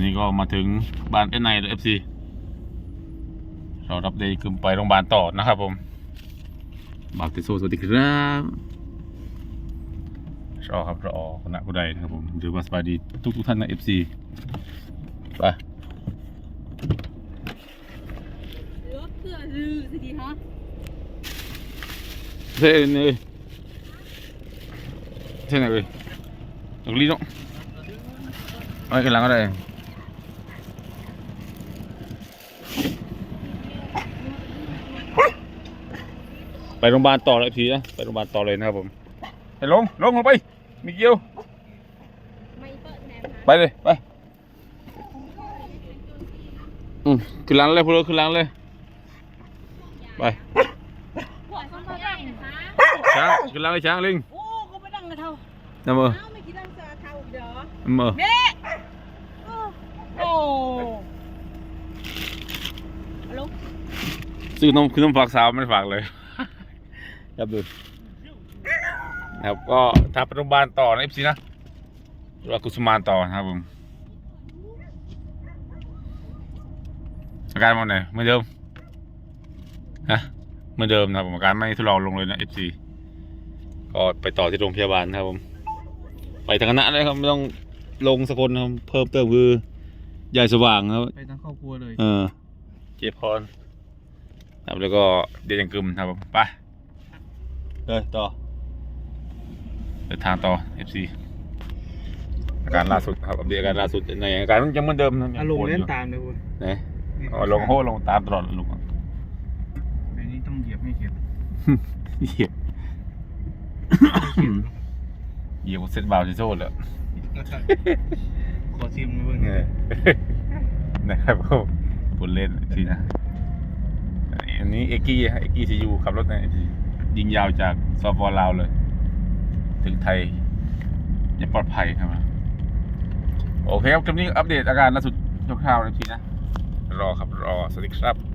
อนนี้ก็มาถึงบ้านเอ็นไนเอฟซีเรารับเดย์กึมไปโรงพยาบาลต่อนะครับผมบาติโซสวัสดีครับรอครับรอคณะผู้ใดนะครับผมหรือว่าสบายดีทุกทุกๆท่านในเอฟซีไปรถเพื่อลือสิดีฮะเท่เลยเท่ไหนเลยตรงนี้เนาะเอาไปกันหลังก็ได้ ไปโรงพยาบาลต่อเลยทีนะไปโรงพยาบาลต่อเลยนะครับผมไปลงลงลงไปมีเกียวไม่เปิดแหนมไปเลยไปอืมขึ้นหลังเลยพวกเราขึ้นหลังเลยไปหัวเขาก็ได้นะคะช้างขึ้นหลังเลยช้างลิงโอ้เขาไม่ดังกระเท่าน้ำมือเอ้าไม่คิดดังกระเท่าอีกเหรอน้ำมือเน่โอ้ฮัลโหลซื้อนมคือนมฝากสาวไม่ได้ฝากเลย ครับดูนะครับก็ทางไปโรงพยาบาลต่อนะเอฟซีนะหรือว่ากุสุมานต่อนะครับผมอาการมันไหนเหมือนเดิมฮะเหมือนเดิมนะครับผมอาการไม่ทุเลาลงเลยนะเอฟซีก็ไปต่อที่โรงพยาบาลนะครับผม ไปทางคณะเลยครับไม่ต้องลงสกลนะครับเพิ่มเติมคือใหญ่สว่างครับไปทั้งครอบครัวเลย เออ เจพรครับแล้วก็เดนยังกึมครับผมไป เลยต่อเดินทางต่อ FC อาการล่าสุดครับอัปเดตอาการล่าสุดในอาการมันยังเหมือนเดิมนะอารมณ์ปวดเล่นยู่ตามเลยคุณไหนอ๋อลงโหลงตามตลอดลงไอ้นี่ต้องเหยียบให้เข็ดเหยียบเหยียบเซ็ตบาวที่โซ่เลยขอซิมมาเบิ่งเออนะครับผมพูดเล่นทีนะอันนี้เอกกี้ฮะเอกกี้ซียูขับรถใน ยิงยาวจากสปปลาวเลย ถึงไทยยังปลอดภัยครับโอเคครับคลิปนี้อัปเดตอาการล่าสุดคร่าวๆนะทีนะ รอครับรอสวัสดีครับ